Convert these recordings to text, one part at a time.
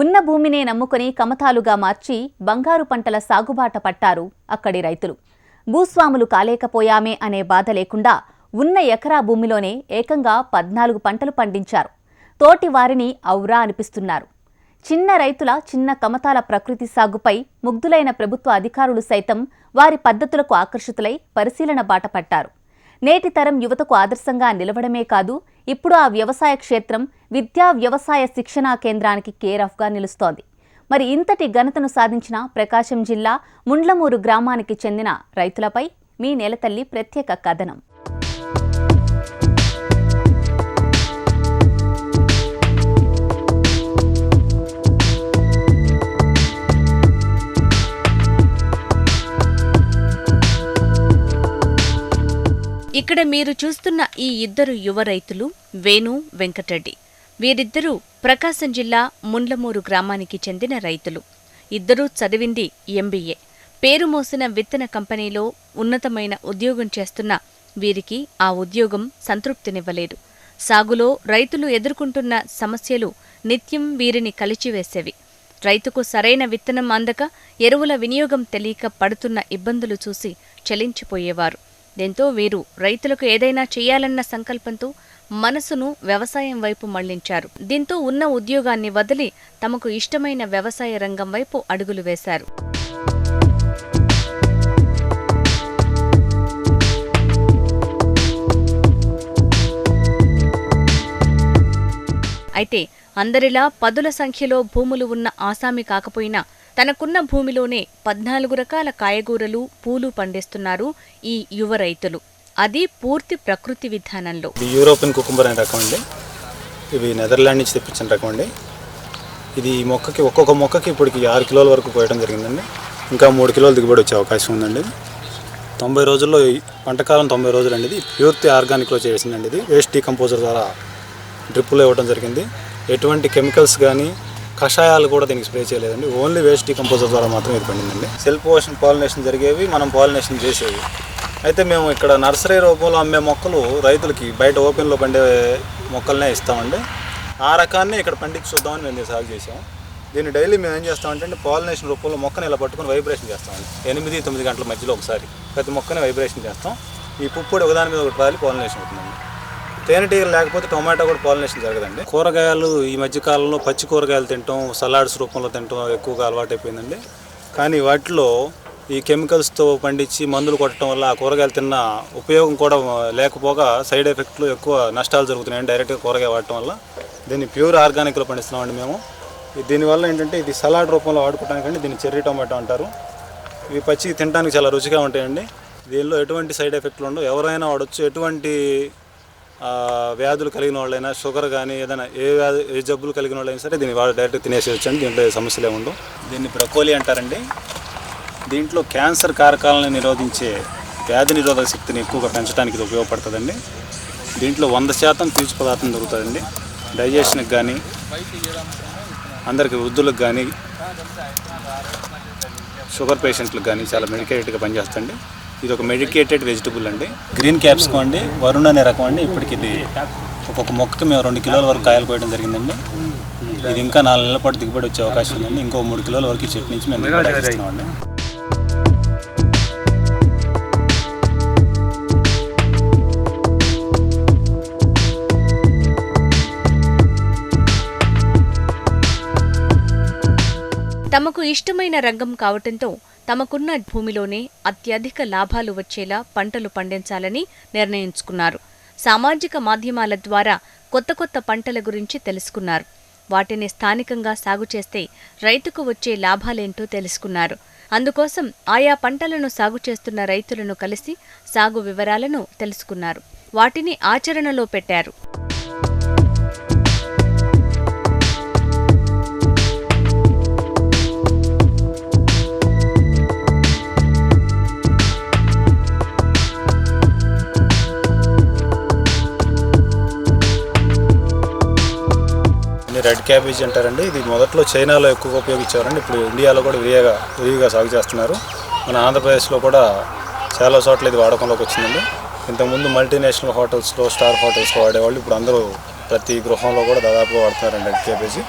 ఉన్న భూమినే నమ్ముకొని కమతాలుగా మార్చి బంగారు పంటల సాగుబాట పట్టారు అక్కడి రైతులు. భూస్వాములు కాలేకపోయామే అనే బాధ లేకుండా ఉన్న ఎకరా భూమిలోనే ఏకంగా పద్నాలుగు పంటలు పండించారు. తోటి వారిని ఔరా అనిపిస్తున్నారు. చిన్న రైతుల చిన్న కమతాల ప్రకృతి సాగుపై ముగ్ధులైన ప్రభుత్వ అధికారులు సైతం వారి పద్ధతులకు ఆకర్షితులై పరిశీలన బాట పట్టారు. నేటి తరం యువతకు ఆదర్శంగా నిలవడమే కాదు ఇప్పుడు ఆ వ్యవసాయ క్షేత్రం విద్యా వ్యవసాయ శిక్షణా కేంద్రానికి కేర్ ఆఫ్గా నిలుస్తోంది. మరి ఇంతటి ఘనతను సాధించిన ప్రకాశం జిల్లా ముండ్లమూరు గ్రామానికి చెందిన రైతులపై మీ నేలతల్లి ప్రత్యేక కథనం. ఇక్కడ మీరు చూస్తున్న ఈ ఇద్దరు యువ రైతులు వేణు వెంకటరెడ్డి. వీరిద్దరూ ప్రకాశం జిల్లా ముండ్లమూరు గ్రామానికి చెందిన రైతులు. ఇద్దరూ చదివింది ఎంబీఏ. పేరు మోసిన విత్తన కంపెనీలో ఉన్నతమైన ఉద్యోగం చేస్తున్న వీరికి ఆ ఉద్యోగం సంతృప్తినివ్వలేదు. సాగులో రైతులు ఎదుర్కొంటున్న సమస్యలు నిత్యం వీరిని కలిచివేసేవి. రైతుకు సరైన విత్తనం అందక ఎరువుల వినియోగం తెలియక పడుతున్న ఇబ్బందులు చూసి చలించిపోయేవారు. దీంతో వీరు. రైతులకు ఏదైనా చేయాలన్న సంకల్పంతో మనసును వ్యవసాయం వైపు మళ్ళించారు. దీంతో ఉన్న ఉద్యోగాన్ని వదిలి తమకు ఇష్టమైన వ్యవసాయ రంగం వైపు అడుగులు వేశారు. అయితే అందరిలా పదుల సంఖ్యలో భూములు ఉన్న ఆసామి కాకపోయినా తనకున్న భూమిలోనే పద్నాలుగు రకాల కాయగూరలు పూలు పండిస్తున్నారు ఈ యువ రైతులు. అది పూర్తి ప్రకృతి విధానంలో. ఇది యూరోపియన్ కుకుంబర్ అనే రకం అండి. ఇవి నెదర్లాండ్ నుంచి తెప్పించిన రకం అండి. ఇది ఈ మొక్కకి ఒక్కొక్క మొక్కకి ఇప్పటికి ఆరు కిలోల వరకు పోయడం జరిగిందండి. ఇంకా మూడు కిలోలు దిగుబడి వచ్చే అవకాశం ఉందండి తొంభై రోజుల్లో ఈ పంటకాలం తొంభై రోజులు అండి ఇది. ప్యూర్తి ఆర్గానిక్లో చేసిందండి ఇది. వేస్ట్ డీకంపోజర్ ద్వారా డ్రిప్పులో ఇవ్వడం జరిగింది. ఎటువంటి కెమికల్స్ కానీ కషాయాలు కూడా దీనికి స్ప్రే చేయలేదండి. ఓన్లీ వేస్ట్ కంపోజర్ ద్వారా మాత్రమే ఇది పండిందండి. సెల్ఫ్ పోషన్ పాలినేషన్ జరిగేవి మనం పాలినేషన్ చేసేవి. అయితే మేము ఇక్కడ నర్సరీ రూపంలో అమ్మే మొక్కలు రైతులకి బయట ఓపెన్లో పండే మొక్కలనే ఇస్తామండి. ఆ రకాన్ని ఇక్కడ పండించి చూద్దామని మేము సాగు చేసాము దీన్ని డైలీ మేము ఏం చేస్తామంటే పాలినేషన్ రూపంలో మొక్కని ఇలా పట్టుకుని వైబ్రేషన్ చేస్తామండి. ఎనిమిది తొమ్మిది గంటల మధ్యలో ఒకసారి ప్రతి మొక్కని వైబ్రేషన్ చేస్తాం. ఈ పుప్పుడు ఒకదాని మీద ఒకటి రాలి పాలినేషన్ అవుతుందండి. తేనెటీగలు లేకపోతే టొమాటో కూడా పాలినేషన్ జరగదండి. కూరగాయలు ఈ మధ్య కాలంలో పచ్చి కూరగాయలు తింటాం సలాడ్స్ రూపంలో తింటాం ఎక్కువగా అలవాటైపోయిందండి. కానీ వాటిలో ఈ కెమికల్స్తో పండించి మందులు కొట్టడం వల్ల ఆ కూరగాయలు తిన్న ఉపయోగం కూడా లేకపోగా సైడ్ ఎఫెక్ట్లు ఎక్కువ నష్టాలు జరుగుతున్నాయండి డైరెక్ట్గా కూరగాయ వాడటం వల్ల. దీన్ని ప్యూర్ ఆర్గానిక్లో పండిస్తున్నామండి మేము. దీనివల్ల ఏంటంటే ఇది సలాడ్ రూపంలో వాడుకోవడానికండి దీన్ని చెర్రీ టొమాటో అంటారు. ఇవి పచ్చి తినడానికి చాలా రుచిగా ఉంటాయండి. దీనిలో ఎటువంటి సైడ్ ఎఫెక్ట్లు ఉండవు. ఎవరైనా వాడచ్చు. ఎటువంటి వ్యాధులు కలిగిన వాళ్ళైనా షుగర్ కానీ ఏదైనా ఏ వ్యాధి ఏ జబ్బులు కలిగిన వాళ్ళైనా సరే దీన్ని వాడు డైరెక్ట్ తినేసేయచ్చండి దీంట్లో ఏ సమస్యలు ఏమి ఉండవు. దీన్ని బ్రకోలీ అంటారండి. దీంట్లో క్యాన్సర్ కారకాలను నిరోధించే వ్యాధి నిరోధక శక్తిని ఎక్కువగా పెంచడానికి ఇది ఉపయోగపడుతుందండి. దీంట్లో వంద శాతం పీచు పదార్థం దొరుకుతుందండి. డైజెషన్కి కానీ అందరికి వృద్ధులకు కానీ షుగర్ పేషెంట్లకు కానీ చాలా మెడికేటెడ్గా పనిచేస్తుంది ఇది ఒక మెడికేటెడ్ వెజిటబుల్ అండి. గ్రీన్ క్యాప్సికం అండి వరుణ్ అనే రకం అండి. ఇప్పటికి ఇది ఒక్కొక్క మొక్కకి మేము రెండు కిలోల వరకు కాయలు కోయడం జరిగిందండి. ఇది ఇంకా నాలుగు నెలల పాటు దిగుబడి వచ్చే అవకాశం ఉందండి. ఇంకో మూడు కిలోల వరకు చెట్టు నుంచి మేము దిగుబడి ఆశిస్తున్నామండి తమకు ఇష్టమైన రంగం కావటంతో తమకున్న భూమిలోనే అత్యధిక లాభాలు వచ్చేలా పంటలు పండించాలని నిర్ణయించుకున్నారు. సామాజిక మాధ్యమాల ద్వారా కొత్త కొత్త పంటల గురించి తెలుసుకున్నారు. వాటిని స్థానికంగా సాగు చేస్తే రైతుకు వచ్చే లాభాలేంటో తెలుసుకున్నారు. అందుకోసం ఆయా పంటలను సాగు చేస్తున్న రైతులను కలిసి సాగు వివరాలను తెలుసుకున్నారు. వాటిని ఆచరణలో పెట్టారు. రెడ్ క్యాబేజ్ అంటారండి. ఇది మొదట్లో చైనాలో ఎక్కువగా ఉపయోగించేవారండి. ఇప్పుడు ఇండియాలో కూడా విరిగా విరివిగా సాగు చేస్తున్నారు. మన ఆంధ్రప్రదేశ్లో కూడా చాలా చోట్ల ఇది వాడకంలోకి వచ్చిందండి. ఇంతకుముందు మల్టీనేషనల్ హోటల్స్లో స్టార్ హోటల్స్లో వాడేవాళ్ళు. ఇప్పుడు అందరూ ప్రతి గృహంలో కూడా దాదాపుగా వాడుతున్నారండి రెడ్ క్యాబేజీ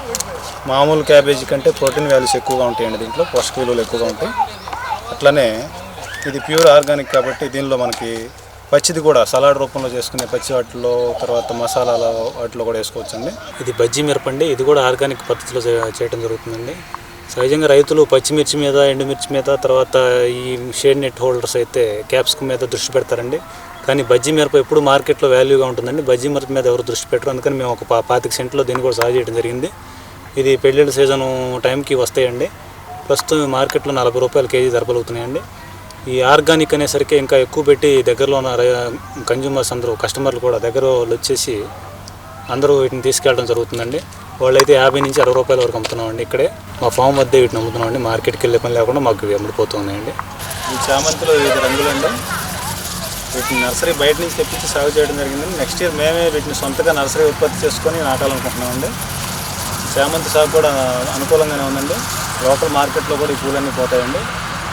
మామూలు క్యాబేజీ కంటే ప్రోటీన్ వాల్యూస్ ఎక్కువగా ఉంటాయండి దీంట్లో. పోషక విలువలు ఎక్కువగా ఉంటాయి. అట్లనే ఇది ప్యూర్ ఆర్గానిక్ కాబట్టి దీనిలో మనకి పచ్చిది కూడా సలాడ్ రూపంలో చేసుకునే పచ్చి వాటిలో తర్వాత మసాలాల వాటిలో కూడా వేసుకోవచ్చండి. ఇది బజ్జీ మిరపండి. ఇది కూడా ఆర్గానిక్ పద్ధతిలో చేయడం జరుగుతుందండి. సహజంగా రైతులు పచ్చిమిర్చి మీద ఎండుమిర్చి మీద తర్వాత ఈ షేడ్ నెట్ హోల్డర్స్ అయితే క్యాప్సికం మీద దృష్టి పెడతారండి. కానీ బజ్జీ మిరప ఎప్పుడు మార్కెట్లో వాల్యూగా ఉంటుందండి. బజ్జీ మిరప మీద ఎవరు దృష్టి పెట్టరు. అందుకని మేము ఒక పా- పాతిక సెంట్లో దీన్ని కూడా సాగు చేయడం జరిగింది. ఇది పెళ్ళిళ్ళ సీజన్ టైంకి వస్తాయండి. ప్రస్తుతం మార్కెట్లో నలభై రూపాయలు కేజీ ధరపలుగుతున్నాయండి ఈ ఆర్గానిక్ అనేసరికి ఇంకా ఎక్కువ పెట్టి దగ్గరలో ఉన్న కన్జ్యూమర్స్ అందరూ కస్టమర్లు కూడా దగ్గర వాళ్ళు వచ్చేసి అందరూ వీటిని తీసుకెళ్ళడం జరుగుతుందండి. వాళ్ళైతే యాభై నుంచి అరవై రూపాయల వరకు అమ్ముతున్నామండి ఇక్కడే. మా ఫామ్ వద్దే వీటిని అమ్ముతున్నామండి. మార్కెట్కి వెళ్ళే పని లేకుండా మాకు ఇవి అమ్ముడిపోతున్నాయండి. ఈ చామంతిలో వివిధ రంగులండి. వీటిని నర్సరీ బయట నుంచి తెప్పించి సాగు చేయడం జరిగింది నెక్స్ట్ ఇయర్ మేమే వీటిని సొంతగా నర్సరీ ఉత్పత్తి చేసుకొని నాటాలనుకుంటున్నామండి. చామంతి సాగు కూడా అనుకూలంగానే ఉందండి. లోకల్ మార్కెట్లో కూడా ఈ పూలన్నీ పోతాయండి.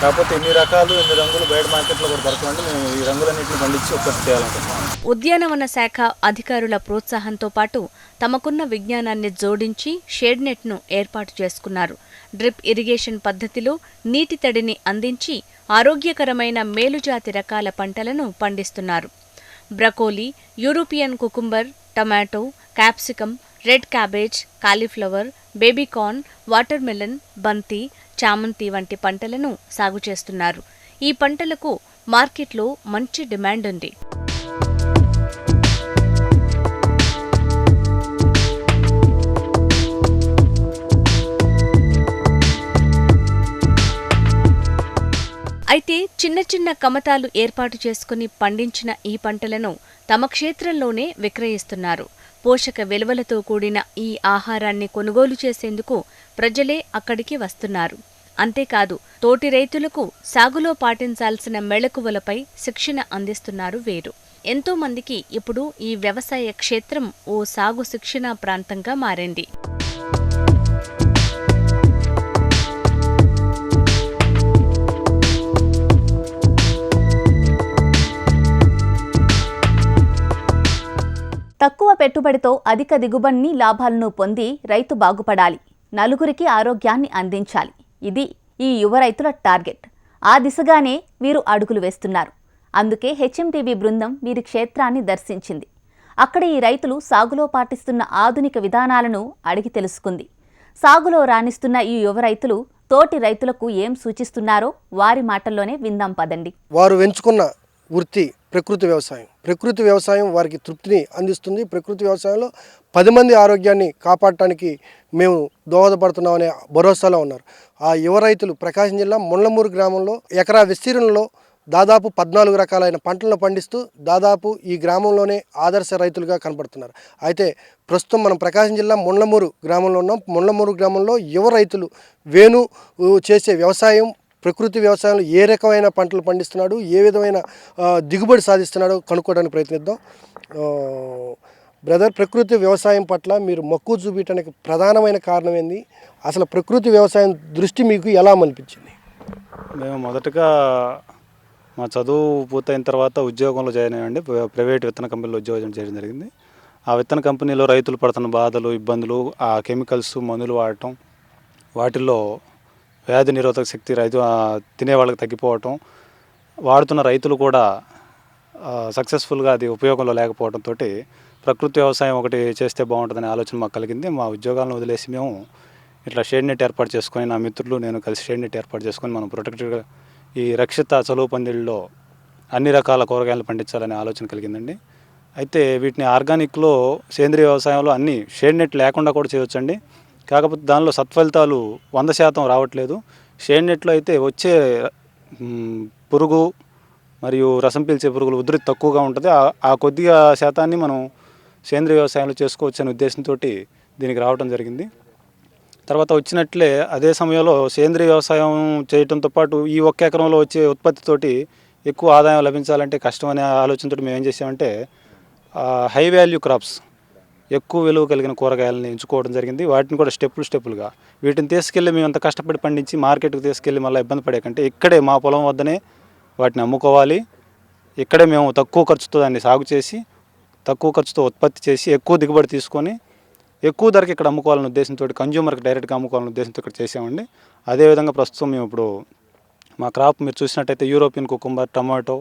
కాకపోతే ఎన్ని రకాలు ఎన్ని రంగులు బయట మార్కెట్లో కూడా దొరకవండి. మేము ఈ రంగులన్నింటిని పండించి ఉత్పత్తి చేయాలనుకుంటున్నాం ఉద్యానవన శాఖ అధికారుల ప్రోత్సాహంతో పాటు తమకున్న విజ్ఞానాన్ని జోడించి షేడ్ నెట్ను ఏర్పాటు చేసుకున్నారు. డ్రిప్ ఇరిగేషన్ పద్ధతిలో నీటి తడిని అందించి ఆరోగ్యకరమైన మేలుజాతి రకాల పంటలను పండిస్తున్నారు. Broccoli European cucumber tomato capsicum red cabbage cauliflower baby corn watermelon బంతి చామంతి వంటి పంటలను సాగు చేస్తున్నారు. ఈ పంటలకు మార్కెట్లో మంచి డిమాండ్ ఉంది. అయితే చిన్న చిన్న కమతాలు ఏర్పాటు చేసుకుని పండించిన ఈ పంటలను తమ క్షేత్రంలోనే విక్రయిస్తున్నారు. పోషక విలువలతో కూడిన ఈ ఆహారాన్ని కొనుగోలు చేసేందుకు ప్రజలే అక్కడికి వస్తున్నారు. అంతేకాదు తోటి రైతులకు సాగులో పాటించాల్సిన మెళకువలపై శిక్షణ అందిస్తున్నారు వేరు. ఎంతో మందికి ఇప్పుడు ఈ వ్యవసాయ క్షేత్రం ఓ సాగు శిక్షణా ప్రాంతంగా మారింది. తక్కువ పెట్టుబడితో అధిక దిగుబడిని లాభాలను పొంది రైతు బాగుపడాలి. నలుగురికి ఆరోగ్యాన్ని అందించాలి. ఇది ఈ యువ రైతుల టార్గెట్. ఆ దిశగానే వీరు అడుగులు వేస్తున్నారు. అందుకే హెచ్ఎంటీవీ బృందం వీరి క్షేత్రాన్ని దర్శించింది. అక్కడ ఈ రైతులు సాగులో పాటిస్తున్న ఆధునిక విధానాలను అడిగి తెలుసుకుంది. సాగులో రాణిస్తున్న ఈ యువ రైతులు తోటి రైతులకు ఏం సూచిస్తున్నారో వారి మాటల్లోనే విందాం పదండి. వారు ఎంచుకున్న వృత్తి ప్రకృతి వ్యవసాయం. ప్రకృతి వ్యవసాయం వారికి తృప్తిని అందిస్తుంది. ప్రకృతి వ్యవసాయంలో పది మంది ఆరోగ్యాన్ని కాపాడటానికి మేము దోహదపడుతున్నామనే భరోసాలో ఉన్నారు. ఆ యువ రైతులు ప్రకాశం జిల్లా ముళ్ళమూరు గ్రామంలో ఎకరా విస్తీర్ణంలో దాదాపు పద్నాలుగు రకాలైన పంటలను పండిస్తూ దాదాపు ఈ గ్రామంలోనే ఆదర్శ రైతులుగా కనపడుతున్నారు. అయితే ప్రస్తుతం మనం ప్రకాశం జిల్లా ముండ్లమూరు గ్రామంలో ఉన్నాం. ముండ్లమూరు గ్రామంలో యువ రైతులు వేణు చేసే వ్యవసాయం ప్రకృతి వ్యవసాయంలో ఏ రకమైన పంటలు పండిస్తున్నాడు ఏ విధమైన దిగుబడి సాధిస్తున్నాడో కనుక్కోవడానికి ప్రయత్నిద్దాం. బ్రదర్ ప్రకృతి వ్యవసాయం పట్ల మీరు మక్కువ చూపించడానికి ప్రధానమైన కారణం ఏంది? అసలు ప్రకృతి వ్యవసాయం దృష్టి మీకు ఎలా అనిపించింది మేము మొదటగా మా చదువు పూర్తయిన తర్వాత ఉద్యోగంలో జాయిన్ అయ్యండి ప్ర- ప్రైవేట్ విత్తన కంపెనీలో ఉద్యోగం చేయడం జరిగింది. ఆ విత్తన కంపెనీలో రైతులు పడుతున్న బాధలు ఇబ్బందులు ఆ కెమికల్స్ మందులు వాడటం వాటిల్లో వ్యాధి నిరోధక శక్తి రైతు తినే వాళ్ళకి తగ్గిపోవటం వాడుతున్న రైతులు కూడా సక్సెస్ఫుల్గా అది ఉపయోగంలో లేకపోవడంతో ప్రకృతి వ్యవసాయం ఒకటి చేస్తే బాగుంటుందనే ఆలోచన మాకు కలిగింది. మా ఉద్యోగాలను వదిలేసి మేము ఇట్లా షేడ్ నెట్ ఏర్పాటు చేసుకొని నా మిత్రులు నేను కలిసి షేడ్ నెట్ ఏర్పాటు చేసుకొని మనం ప్రొటెక్టెడ్గా ఈ రక్షిత చలువు పందిళ్ళలో అన్ని రకాల కూరగాయలు పండించాలనే ఆలోచన కలిగిందండి. అయితే వీటిని ఆర్గానిక్లో సేంద్రియ వ్యవసాయంలో అన్ని షేడ్ నెట్ లేకుండా కూడా చేయొచ్చండి. కాకపోతే దానిలో సత్ఫలితాలు వంద శాతం రావట్లేదు. షేడ్ నెట్లో అయితే వచ్చే పురుగు మరియు రసం పీల్చే పురుగుల ఉధృతి తక్కువగా ఉంటుంది. ఆ- ఆ కొద్దిగా శాతాన్ని మనం సేంద్రియ వ్యవసాయంలో చేసుకోవచ్చు అనే ఉద్దేశంతో దీనికి రావడం జరిగింది. తర్వాత వచ్చినట్లే అదే సమయంలో సేంద్రియ వ్యవసాయం చేయడంతో పాటు ఈ ఒక్క ఎకరంలో వచ్చే ఉత్పత్తితోటి ఎక్కువ ఆదాయం లభించాలంటే కష్టం అనే ఆలోచనతో మేము ఏం చేసామంటే హై వాల్యూ క్రాప్స్ ఎక్కువ విలువ కలిగిన కూరగాయలని ఎంచుకోవడం జరిగింది. వాటిని కూడా స్టెప్పులు స్టెప్పులుగా వీటిని తీసుకెళ్ళి మేము అంత కష్టపడి పండించి మార్కెట్కి తీసుకెళ్ళి మళ్ళీ ఇబ్బంది పడే కంటే ఇక్కడే మా పొలం వద్దనే వాటిని అమ్ముకోవాలి. ఇక్కడే మేము తక్కువ ఖర్చుతో దాన్ని సాగు చేసి తక్కువ ఖర్చుతో ఉత్పత్తి చేసి ఎక్కువ దిగుబడి తీసుకొని ఎక్కువ ధరకి ఇక్కడ అమ్ముకోవాలనే ఉద్దేశంతో కన్జ్యూమర్కి డైరెక్ట్గా అమ్ముకోవాలనే ఉద్దేశంతో ఇక్కడ చేసామండి అదేవిధంగా ప్రస్తుతం మేము ఇప్పుడు మా క్రాప్ మీరు చూసినట్టయితే European cucumber tomato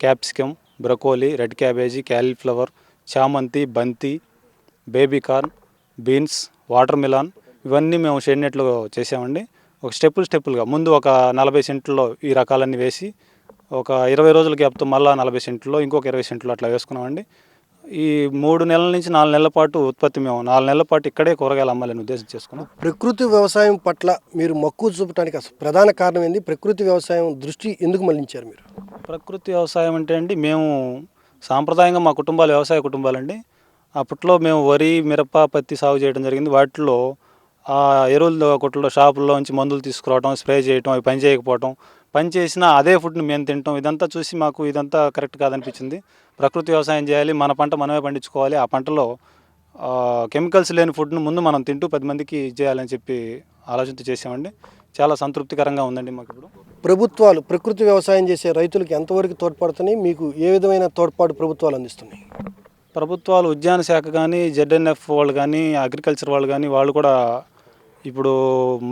capsicum broccoli red cabbage cauliflower చామంతి బంతి baby corn beans water melon ఇవన్నీ మేము షెడ్ నెట్లో చేసామండి. ఒక స్టెప్పులు స్టెప్పులుగా ముందు ఒక నలభై సెంట్లో ఈ రకాలన్నీ వేసి ఒక ఇరవై రోజుల గ్యాప్తో మళ్ళీ నలభై సెంట్లో ఇంకొక ఇరవై సెంట్లో అట్లా వేసుకున్నామండి. ఈ మూడు నెలల నుంచి నాలుగు నెలల పాటు ఉత్పత్తి మేము నాలుగు నెలల పాటు ఇక్కడే కూరగాయలు అమ్మాలని ఉద్దేశం చేసుకున్నాం. ప్రకృతి వ్యవసాయం పట్ల మీరు మక్కువ చూపడానికి అసలు ప్రధాన కారణం ఏంది? ప్రకృతి వ్యవసాయం దృష్టి ఎందుకు మళ్ళించారు మీరు? ప్రకృతి వ్యవసాయం అంటే అండి మేము సాంప్రదాయంగా మా కుటుంబాలు వ్యవసాయ కుటుంబాలండి. అప్పట్లో మేము వరి మిరప పత్తి సాగు చేయడం జరిగింది. వాటిలో ఆ ఎరువుల కొట్లో షాపుల్లో నుంచి మందులు తీసుకురావడం స్ప్రే చేయటం అవి పని చేయకపోవటం పని చేసినా అదే ఫుడ్ని మేము తింటాం. ఇదంతా చూసి మాకు ఇదంతా కరెక్ట్ కాదనిపించింది. ప్రకృతి వ్యవసాయం చేయాలి మన పంట మనమే పండించుకోవాలి. ఆ పంటలో కెమికల్స్ లేని ఫుడ్ను ముందు మనం తింటూ పది మందికి చేయాలని చెప్పి ఆలోచనతో చేసామండి చాలా సంతృప్తికరంగా ఉందండి మాకు ఇప్పుడు. ప్రభుత్వాలు ప్రకృతి వ్యవసాయం చేసే రైతులకు ఎంతవరకు తోడ్పడుతున్నాయి? మీకు ఏ విధమైన తోడ్పాటు ప్రభుత్వాలు అందిస్తున్నాయి? ప్రభుత్వాలు ఉద్యాన శాఖ కానీ జెడ్ఎన్ఎఫ్ వాళ్ళు కానీ అగ్రికల్చర్ వాళ్ళు కానీ వాళ్ళు కూడా ఇప్పుడు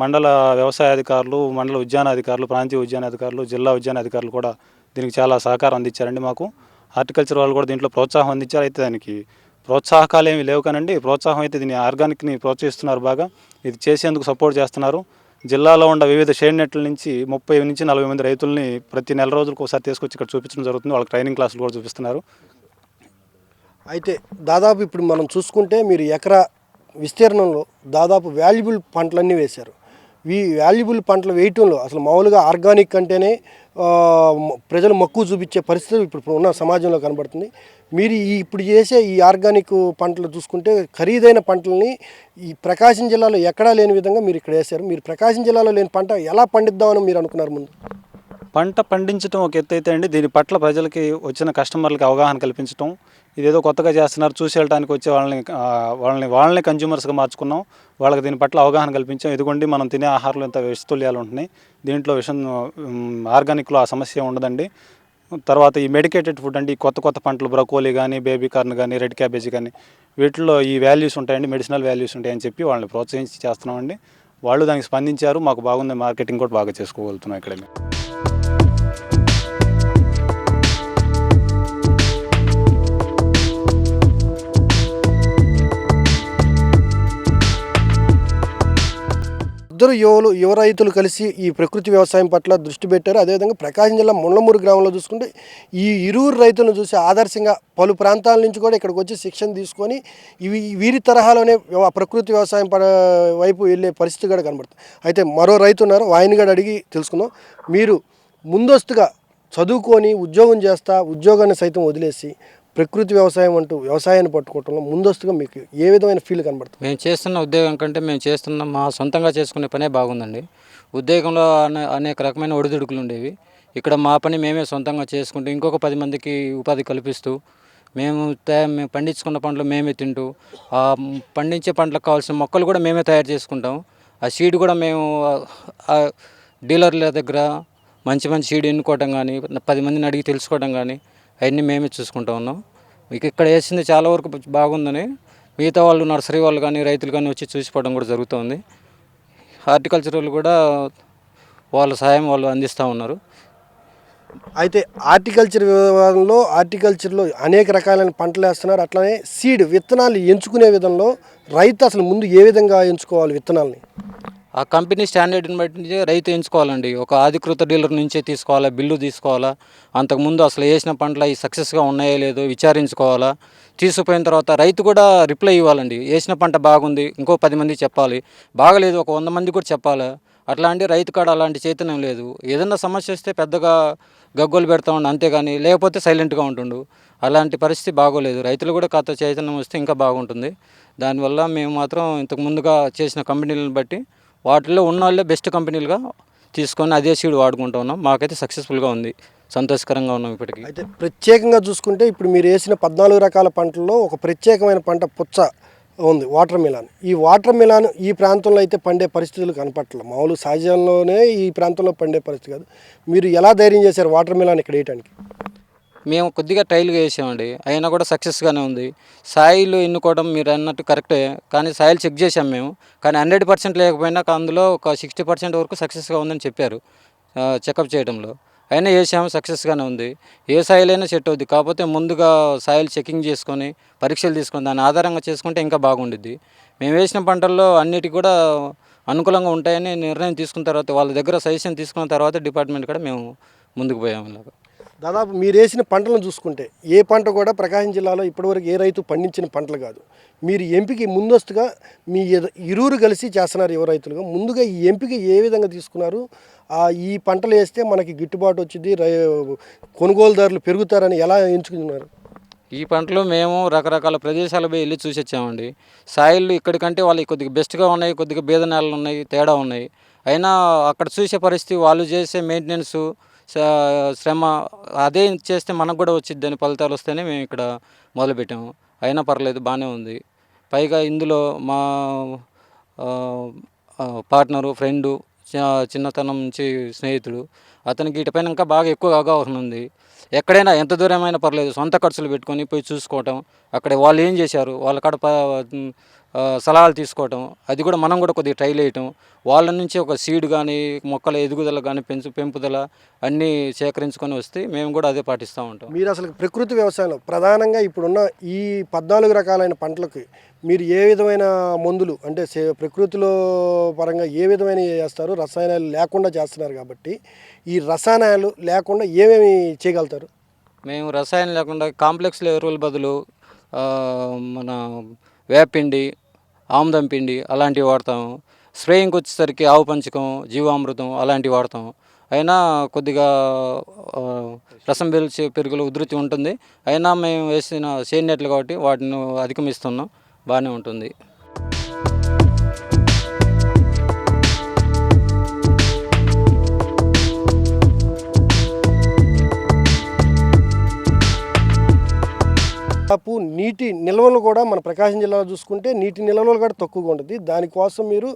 మండల వ్యవసాయ అధికారులు మండల ఉద్యాన అధికారులు ప్రాంతీయ ఉద్యాన అధికారులు జిల్లా ఉద్యాన అధికారులు కూడా దీనికి చాలా సహకారం అందించారండి మాకు. హార్టికల్చర్ వాళ్ళు కూడా దీంట్లో ప్రోత్సాహం అందించారు. అయితే దానికి ప్రోత్సాహకాలు ఏమి లేవు కానండి. ప్రోత్సాహం అయితే దీన్ని ఆర్గానిక్ని ప్రోత్సహిస్తున్నారు బాగా. ఇది చేసేందుకు సపోర్ట్ చేస్తున్నారు. జిల్లాలో ఉన్న వివిధ షేడ్ నెట్ల నుంచి ముప్పై నుంచి నలభై మంది రైతుల్ని ప్రతి నెల రోజులకు ఒకసారి తీసుకొచ్చి ఇక్కడ చూపించడం జరుగుతుంది. వాళ్ళకి ట్రైనింగ్ క్లాసులు కూడా చూపిస్తున్నారు. అయితే దాదాపు ఇప్పుడు మనం చూసుకుంటే మీరు ఎకరా విస్తీర్ణంలో దాదాపు వాల్యుబుల్ పంటలన్నీ వేశారు. ఈ వాల్యుబుల్ పంటలు వేయటంలో అసలు మామూలుగా ఆర్గానిక్ అంటేనే ప్రజలు మక్కువ చూపించే పరిస్థితి ఇప్పుడు ఉన్న సమాజంలో కనబడుతుంది. మీరు ఈ ఇప్పుడు చేసే ఈ ఆర్గానిక్ పంటలు చూసుకుంటే ఖరీదైన పంటలని ఈ ప్రకాశం జిల్లాలో ఎక్కడా లేని విధంగా మీరు ఇక్కడ వేశారు. మీరు ప్రకాశం జిల్లాలో లేని పంట ఎలా పండిద్దామని మీరు అనుకున్నారు ముందు? పంట పండించడం ఒక ఎత్తు అయితే అండి. దీని పట్ల ప్రజలకి వచ్చిన కస్టమర్లకి అవగాహన కల్పించడం ఇదేదో కొత్తగా చేస్తున్నారు చూసి వెళ్ళడానికి వచ్చే వాళ్ళని వాళ్ళని వాళ్ళని కన్జ్యూమర్స్గా మార్చుకున్నాం. వాళ్ళకి దీని పట్ల అవగాహన కల్పించాం. ఇదిగోండి మనం తినే ఆహారంలో ఇంత విషతుల్యాలు ఉంటున్నాయి. దీంట్లో విషం ఆర్గానిక్లో ఆ సమస్య ఉండదండి. తర్వాత ఈ మెడికేటెడ్ ఫుడ్ అంటే ఈ కొత్త కొత్త పంటలు బ్రకోలీ కానీ బేబీ కార్న్ కానీ రెడ్ క్యాబేజీ కానీ వీటిలో ఈ వాల్యూస్ ఉంటాయండి మెడిసినల్ వాల్యూస్ ఉంటాయని చెప్పి వాళ్ళని ప్రోత్సహించి చేస్తున్నామండి. వాళ్ళు దానికి స్పందించారు మాకు బాగుంది మార్కెటింగ్ కూడా బాగా చేసుకోగలుగుతున్నాం ఇక్కడ ఇద్దరు యువలు యువ రైతులు కలిసి ఈ ప్రకృతి వ్యవసాయం పట్ల దృష్టి పెట్టారు. అదేవిధంగా ప్రకాశం జిల్లా ముళ్ళమూరు గ్రామంలో చూసుకుంటే ఈ ఇరువురు రైతులను చూసి ఆదర్శంగా పలు ప్రాంతాల నుంచి కూడా ఇక్కడికి వచ్చి శిక్షణ తీసుకొని ఇవి వీరి తరహాలోనే ప్రకృతి వ్యవసాయం పడ వైపు వెళ్ళే పరిస్థితి కూడా కనబడుతుంది. అయితే మరో రైతు ఉన్నారు ఆయన కూడా అడిగి తెలుసుకుందాం. మీరు ముందస్తుగా చదువుకొని ఉద్యోగం చేస్తా ఉద్యోగాన్ని సైతం వదిలేసి ప్రకృతి వ్యవసాయం అంటూ వ్యవసాయాన్ని పట్టుకోవటంలో ముందస్తుగా మీకు ఏ విధమైన ఫీల్ కనబడుతుంది? మేము చేస్తున్న ఉద్యోగం కంటే మేము చేస్తున్న మా సొంతంగా చేసుకునే పనే బాగుందండి. ఉద్యోగంలో అనే అనేక రకమైన ఒడిదుడుకులు ఉండేవి. ఇక్కడ మా పని మేమే సొంతంగా చేసుకుంటూ ఇంకొక పది మందికి ఉపాధి కల్పిస్తూ మేము మేము పండించుకున్న పంటలు మేమే తింటూ ఆ పండించే పంటలకు కావాల్సిన మొక్కలు కూడా మేమే తయారు చేసుకుంటాం. ఆ సీడ్ కూడా మేము డీలర్ల దగ్గర మంచి మంచి సీడ్ ఎన్నుకోవటం కానీ పది మందిని అడిగి తెలుసుకోవడం కానీ అవన్నీ మేమే చూసుకుంటూ ఉన్నాం. మీకు ఇక్కడ వేసింది చాలా వరకు బాగుందని మిగతా వాళ్ళు నర్సరీ వాళ్ళు కానీ రైతులు కానీ వచ్చి చూసిపోవడం కూడా జరుగుతుంది. హార్టికల్చర్ వాళ్ళు కూడా వాళ్ళ సహాయం వాళ్ళు అందిస్తూ ఉన్నారు. అయితే హార్టికల్చర్ విభాగంలో హార్టికల్చర్లో అనేక రకాలైన పంటలు వేస్తున్నారు. అట్లనే సీడ్ విత్తనాలు ఎంచుకునే విధంలో రైతు అసలు ముందు ఏ విధంగా ఎంచుకోవాలి విత్తనాలని? ఆ కంపెనీ స్టాండర్డ్ని బట్టి రైతు ఎంచుకోవాలండి. ఒక అధికృత డీలర్ నుంచే తీసుకోవాలా బిల్లు తీసుకోవాలా అంతకుముందు అసలు వేసిన పంటలు అవి సక్సెస్గా ఉన్నాయో లేదో విచారించుకోవాలా తీసుకుపోయిన తర్వాత రైతు కూడా రిప్లై ఇవ్వాలండి. వేసిన పంట బాగుంది ఇంకో పది మంది చెప్పాలి. బాగలేదు ఒక వంద మంది కూడా చెప్పాలి? అట్లాంటి రైతు కాడ అలాంటి చైతన్యం లేదు. ఏదన్నా సమస్య వస్తే పెద్దగా గగ్గోలు పెడతా ఉండు అంతేగాని లేకపోతే సైలెంట్గా ఉంటుండు. అలాంటి పరిస్థితి బాగోలేదు. రైతులు కూడా కాస్త చైతన్యం వస్తే ఇంకా బాగుంటుంది. దానివల్ల మేము మాత్రం ఇంతకు ముందుగా చేసిన కంపెనీలను బట్టి వాటిల్లో ఉన్న వాళ్ళే బెస్ట్ కంపెనీలుగా తీసుకొని అదే సీడ్ వాడుకుంటూ ఉన్నాం. మాకైతే సక్సెస్ఫుల్గా ఉంది. సంతోషకరంగా ఉన్నాం ఇప్పటికి. అయితే ప్రత్యేకంగా చూసుకుంటే ఇప్పుడు మీరు వేసిన పద్నాలుగు రకాల పంటల్లో ఒక ప్రత్యేకమైన పంట పుచ్చ ఉంది వాటర్ మిలాన్. ఈ వాటర్ మిలాన్ ఈ ప్రాంతంలో అయితే పండే పరిస్థితులు కనపట్టలేదు మామూలు సహజంలోనే ఈ ప్రాంతంలో పండే పరిస్థితి కాదు. మీరు ఎలా ధైర్యం చేశారు వాటర్ మిలాన్ ఇక్కడ వేయటానికి? మేము కొద్దిగా ట్రైల్గా వేసామండి అయినా కూడా సక్సెస్గానే ఉంది. సాయిలు ఎన్నుకోవడం మీరు అన్నట్టు కరెక్టే కానీ సాయిల్ చెక్ చేసాం మేము. కానీ హండ్రెడ్ పర్సెంట్ లేకపోయినా అందులో ఒక సిక్స్టీ పర్సెంట్ వరకు సక్సెస్గా ఉందని చెప్పారు. చెకప్ చేయడంలో. అయినా వేసాము సక్సెస్గానే ఉంది. ఏ సాయిల్ అయినా సెట్ అవుద్ది. కాకపోతే ముందుగా సాయిల్ చెకింగ్ చేసుకొని పరీక్షలు తీసుకొని దాని ఆధారంగా చేసుకుంటే ఇంకా బాగుండిద్ది. మేము వేసిన పంటల్లో అన్నిటికి కూడా అనుకూలంగా ఉంటాయని నిర్ణయం తీసుకున్న తర్వాత వాళ్ళ దగ్గర సజెషన్ తీసుకున్న తర్వాత డిపార్ట్మెంట్ కూడా మేము ముందుకు పోయాము ఇలాగా. దాదాపు మీరు వేసిన పంటలను చూసుకుంటే ఏ పంట కూడా ప్రకాశం జిల్లాలో ఇప్పటివరకు ఏ రైతు పండించిన పంటలు కాదు. మీరు ఎంపిక ముందస్తుగా మీ ఇరువురు కలిసి చేస్తున్నారు యువ రైతులుగా. ముందుగా ఈ ఎంపిక ఏ విధంగా తీసుకున్నారు? ఈ పంటలు వేస్తే మనకి గిట్టుబాటు వచ్చింది రై కొనుగోలుదారులు పెరుగుతారని ఎలా ఎంచుకున్నారు? ఈ పంటలు మేము రకరకాల ప్రదేశాలకు పోయి వెళ్ళి చూసి వచ్చామండి సాయిల్ ఇక్కడికంటే వాళ్ళకి కొద్దిగా బెస్ట్గా ఉన్నాయి కొద్దిగా బీద నేలలు ఉన్నాయి తేడా ఉన్నాయి. అయినా అక్కడ చూసే పరిస్థితి వాళ్ళు చేసే మెయింటెనెన్స్ శ్రమ అదే చేస్తే మనకు కూడా వచ్చిద్దని అని ఫలితాలు వస్తేనే మేము ఇక్కడ మొదలుపెట్టాము. అయినా పర్లేదు బాగానే ఉంది. పైగా ఇందులో మా పార్ట్నరు ఫ్రెండు చిన్నతనం నుంచి స్నేహితుడు అతనికి ఇటుపైన ఇంకా బాగా ఎక్కువ అవగాహన ఉంది. ఎక్కడైనా ఎంత దూరమైనా పర్లేదు సొంత ఖర్చులు పెట్టుకొని పోయి చూసుకోవటం అక్కడ వాళ్ళు ఏం చేశారు వాళ్ళ కాడ ప- సలహాలు తీసుకోవటం అది కూడా మనం కూడా కొద్దిగా ట్రైల్ వేయటం వాళ్ళ నుంచి ఒక సీడ్ కానీ మొక్కల ఎదుగుదల కానీ పెంచు పెంపుదల అన్నీ సేకరించుకొని వస్తే మేము కూడా అదే పాటిస్తూ ఉంటాం. మీరు అసలు ప్రకృతి వ్యవసాయంలో ప్రధానంగా ఇప్పుడున్న ఈ పద్నాలుగు రకాలైన పంటలకి మీరు ఏ విధమైన మందులు అంటే సే- ప్రకృతిలో పరంగా ఏ విధమైన చేస్తారు రసాయనాలు లేకుండా చేస్తున్నారు కాబట్టి ఈ రసాయనాలు లేకుండా ఏమేమి చేయగలుగుతారు? మేము రసాయనం లేకుండా కాంప్లెక్స్ ఎరువుల బదులు మన వేపిండి ఆముదం పిండి అలాంటివి వాడతాము స్ప్రేయింగ్కి వచ్చేసరికి ఆవు పంచకం జీవామృతం అలాంటివి వాడతాం. అయినా కొద్దిగా రసం పీల్చే పెరుగుల ఉధృతి ఉంటుంది. అయినా మేము వేసిన సేనియట్లు కాబట్టి వాటిని అధిగమిస్తున్నాం. బాగానే ఉంటుంది. దాదాపు నీటి నిల్వలు కూడా మన ప్రకాశం జిల్లాలో చూసుకుంటే నీటి నిల్వలు కూడా తక్కువగా ఉంటుంది. దానికోసం మీరు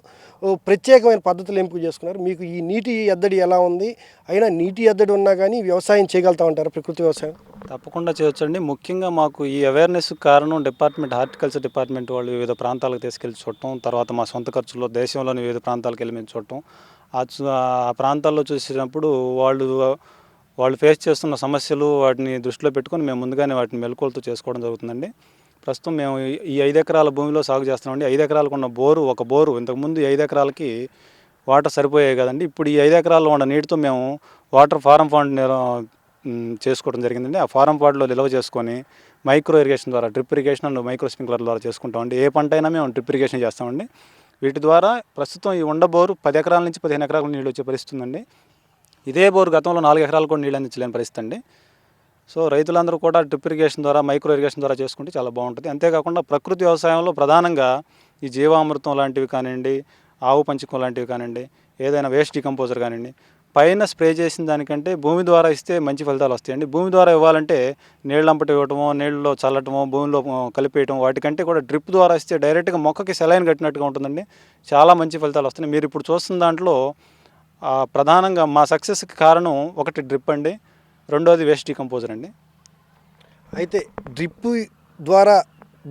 ప్రత్యేకమైన పద్ధతులు ఎంపిక చేసుకున్నారు. మీకు ఈ నీటి ఎద్దడి ఎలా ఉంది? అయినా నీటి ఎద్దడి ఉన్నా కానీ వ్యవసాయం చేయగలుగుతా ఉంటారు ప్రకృతి వ్యవసాయం? తప్పకుండా చేయొచ్చండి. ముఖ్యంగా మాకు ఈ అవేర్నెస్ కారణం డిపార్ట్మెంట్ హార్టికల్చర్ డిపార్ట్మెంట్ వాళ్ళు వివిధ ప్రాంతాలకు తీసుకెళ్ళి చూడటం తర్వాత మా సొంత ఖర్చులో దేశంలోని వివిధ ప్రాంతాలకు వెళ్ళి మేము చూడటం. ఆ ప్రాంతాల్లో చూసినప్పుడు వాళ్ళు వాళ్ళు ఫేస్ చేస్తున్న సమస్యలు వాటిని దృష్టిలో పెట్టుకొని మేము ముందుగానే వాటిని మెలకువలతో చేసుకోవడం జరుగుతుందండి. ప్రస్తుతం మేము ఈ- ఈ ఐదు ఎకరాల భూమిలో సాగు చేస్తున్నామండి. ఐదు ఎకరాలకు ఉన్న బోరు ఒక బోరు ఇంతకుముందు ఐదు ఎకరాలకి వాటర్ సరిపోయాయి కదండి. ఇప్పుడు ఈ ఐదు ఎకరాల్లో ఉన్న నీటితో మేము వాటర్ ఫారం ఫండ్ నిల- చేసుకోవడం జరిగిందండి. ఆ ఫారం పాడ్లో నిల్వ చేసుకొని మైక్రో ఇరిగేషన్ ద్వారా drip irrigation and micro sprinkler ద్వారా చేసుకుంటామండి. ఏ పంట అయినా మేము డ్రిప్ ఇరిగేషన్ చేస్తామండి. వీటి ద్వారా ప్రస్తుతం ఈ ఉండబోరు పది ఎకరాల నుంచి పదిహేను ఎకరాలకు నీళ్ళు వచ్చే పరిస్థితుందండి ఇదే బోరు గతంలో నాలుగు ఎకరాలు కూడా నీళ్ళు అందించలేని పరిస్థితి అండి. సో రైతులందరూ కూడా డ్రిప్ ఇరిగేషన్ ద్వారా మైక్రో ఇరిగేషన్ ద్వారా చేసుకుంటే చాలా బాగుంటుంది. అంతేకాకుండా ప్రకృతి వ్యవసాయంలో ప్రధానంగా ఈ జీవామృతం లాంటివి కానివ్వండి ఆవు పంచకం లాంటివి కానివ్వండి ఏదైనా వేస్ట్ డికంపోజర్ కానివ్వండి పైన స్ప్రే చేసిన దానికంటే భూమి ద్వారా ఇస్తే మంచి ఫలితాలు వస్తాయండి భూమి ద్వారా ఇవ్వాలంటే నీళ్ళంపటి ఇవ్వటమో నీళ్ళలో చల్లటమో భూమిలో కలిపేయటం వాటికంటే కూడా డ్రిప్ ద్వారా ఇస్తే డైరెక్ట్గా మొక్కకి సెలైన్ కట్టినట్టుగా ఉంటుందండి. చాలా మంచి ఫలితాలు వస్తాయి మీరు ఇప్పుడు చూస్తున్న దాంట్లో ప్రధానంగా మా సక్సెస్కి కారణం ఒకటి డ్రిప్ అండి. రెండోది వేస్ట్ డికంపోజర్ అండి. అయితే డ్రిప్ ద్వారా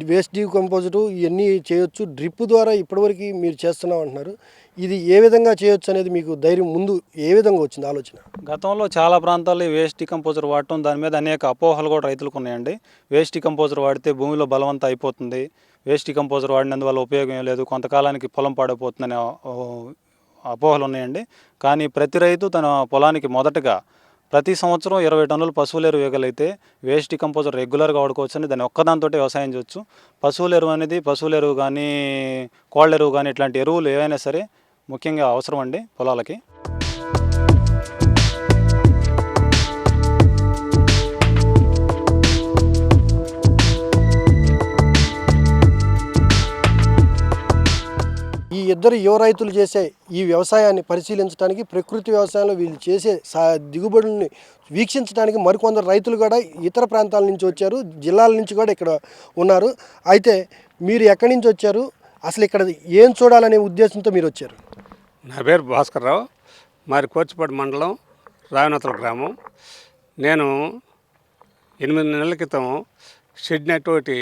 వేస్ట్ డీకంపోజరు ఇవన్నీ చేయొచ్చు. డ్రిప్ ద్వారా ఇప్పటివరకు మీరు చేస్తున్నాం అంటున్నారు. ఇది ఏ విధంగా చేయొచ్చు అనేది మీకు ధైర్యం ముందు ఏ విధంగా వచ్చింది ఆలోచన? గతంలో చాలా ప్రాంతాల్లో వేస్ట్ డికంపోజర్ వాడటం దాని మీద అనేక అపోహలు కూడా రైతులకు ఉన్నాయండి. వేస్ట్ డికంపోజర్ వాడితే భూమిలో బలవంతం అయిపోతుంది. వేస్ట్ డికంపోజర్ వాడినందువల్ల ఉపయోగం ఏం లేదు. కొంతకాలానికి పొలం పాడైపోతుందనే అపోహలు ఉన్నాయండి. కానీ ప్రతి రైతు తన పొలానికి మొదటగా ప్రతి సంవత్సరం ఇరవై టన్నులు పశువుల ఎరువు వేయగలిగితే వేస్ట్ డికంపోజర్ రెగ్యులర్గా వాడుకోవచ్చు అని దాన్ని ఒక్కదాంతో వ్యవసాయం చేయొచ్చు. పశువుల ఎరువు అనేది పశువుల ఎరువు కానీ కోళ్ళ ఎరువు కానీ ఇట్లాంటి ఎరువులు ఏవైనా సరే ముఖ్యంగా అవసరం అండి పొలాలకి. ఇద్దరు యువ రైతులు చేసే ఈ వ్యవసాయాన్ని పరిశీలించడానికి ప్రకృతి వ్యవసాయంలో వీళ్ళు చేసే సా దిగుబడుల్ని వీక్షించడానికి మరికొందరు రైతులు కూడా ఇతర ప్రాంతాల నుంచి వచ్చారు జిల్లాల నుంచి కూడా ఇక్కడ ఉన్నారు. అయితే మీరు ఎక్కడి నుంచి వచ్చారు? అసలు ఇక్కడ ఏం చూడాలనే ఉద్దేశంతో మీరు వచ్చారు. నా పేరు భాస్కర్ రావు. మరి కోచిపాడు మండలం రాయనతల గ్రామం. నేను ఎనిమిది నెలల క్రితం షెడ్ నెట్ ఒకటి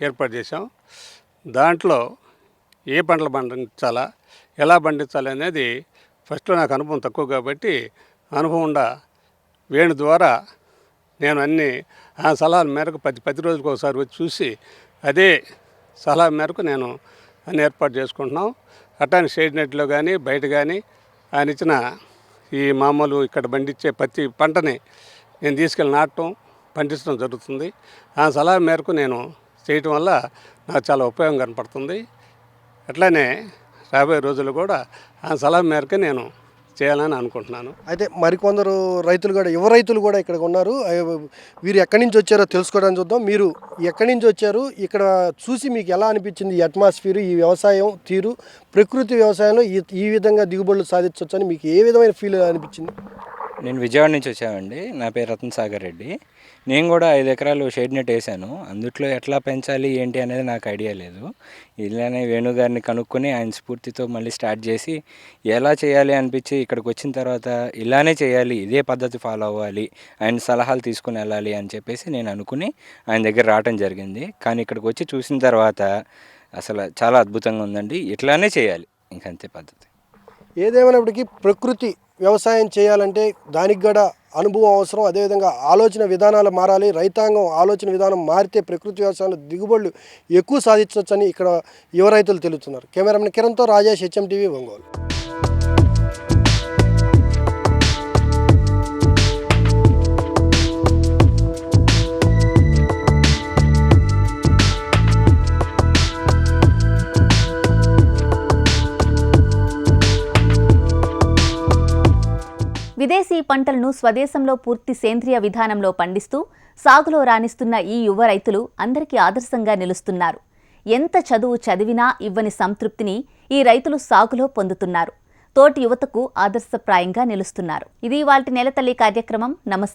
ఏర్పాటు చేశాం. దాంట్లో ఏ పంటలు పండించాలా ఎలా పండించాలి అనేది ఫస్ట్లో నాకు అనుభవం తక్కువ కాబట్టి అనుభవం ఉండ. వేణు ద్వారా నేను అన్ని ఆ సలహాల మేరకు పది పది రోజులకు ఒకసారి వచ్చి చూసి అదే సలహా మేరకు నేను అన్ని ఏర్పాటు చేసుకుంటున్నాం. అట్టాని షేడ్ నెట్లో కానీ బయట కానీ ఆయన ఇచ్చిన ఈ మామూలు ఇక్కడ పండించే ప్రతి పంటని నేను తీసుకెళ్ళి నాటడం పండించడం జరుగుతుంది. ఆ సలహా మేరకు నేను చేయటం వల్ల నాకు చాలా ఉపయోగం కనపడుతుంది. అట్లానే రాబోయే రోజుల్లో కూడా ఆ సలహా మేరకు నేను చేయాలని అనుకుంటున్నాను. అయితే మరికొందరు రైతులు కూడా యువ రైతులు కూడా ఇక్కడ ఉన్నారు. వీరు ఎక్కడి నుంచి వచ్చారో తెలుసుకోవడానికి చూద్దాం. మీరు ఎక్కడి నుంచి వచ్చారు? ఇక్కడ చూసి మీకు ఎలా అనిపించింది ఈ అట్మాస్ఫియర్ ఈ వ్యవసాయం తీరు? ప్రకృతి వ్యవసాయంలో ఈ ఈ విధంగా దిగుబడులు సాధించవచ్చు అని మీకు ఏ విధమైన ఫీల్ అనిపించింది? నేను విజయవాడ నుంచి వచ్చామండి నా పేరు రతన్ సాగర్ రెడ్డి. నేను కూడా ఐదు ఎకరాలు షేడ్ నెట్ వేసాను. అందుట్లో ఎట్లా పెంచాలి ఏంటి అనేది నాకు ఐడియా లేదు. ఇలానే వేణు గారిని కనుక్కొని ఆయన స్ఫూర్తితో మళ్ళీ స్టార్ట్ చేసి ఎలా చేయాలి అనిపించి ఇక్కడికి వచ్చిన తర్వాత ఇలానే చేయాలి ఇదే పద్ధతి ఫాలో అవ్వాలి ఆయన సలహాలు తీసుకుని వెళ్ళాలి అని చెప్పేసి నేను అనుకుని ఆయన దగ్గర రావటం జరిగింది. కానీ ఇక్కడికి వచ్చి చూసిన తర్వాత అసలు చాలా అద్భుతంగా ఉందండి. ఇట్లానే చేయాలి. ఇంకంతే పద్ధతి. ఏదేమైనప్పటికీ ప్రకృతి వ్యవసాయం చేయాలంటే దానికి కూడా అనుభవం అవసరం. అదేవిధంగా ఆలోచన విధానాలు మారాలి. రైతాంగం ఆలోచన విధానం మారితే ప్రకృతి వ్యవసాయంలో దిగుబడులు ఎక్కువ సాధించవచ్చని ఇక్కడ యువ రైతులు తెలుస్తున్నారు. కెమెరామెన్ కిరణ్తో రాజేష్ హెచ్ఎం టీవీ ఒంగోలు. విదేశీ పంటలను స్వదేశంలో పూర్తి సేంద్రియ విధానంలో పండిస్తూ సాగులో రాణిస్తున్న ఈ యువ రైతులు అందరికీ ఆదర్శంగా నిలుస్తున్నారు. ఎంత చదువు చదివినా ఇవ్వని సంతృప్తిని ఈ రైతులు సాగులో పొందుతున్నారు. తోటి యువతకు ఆదర్శప్రాయంగా నిలుస్తున్నారు. ఇది వాటి నెలతల్లి కార్యక్రమం. నమస్తే.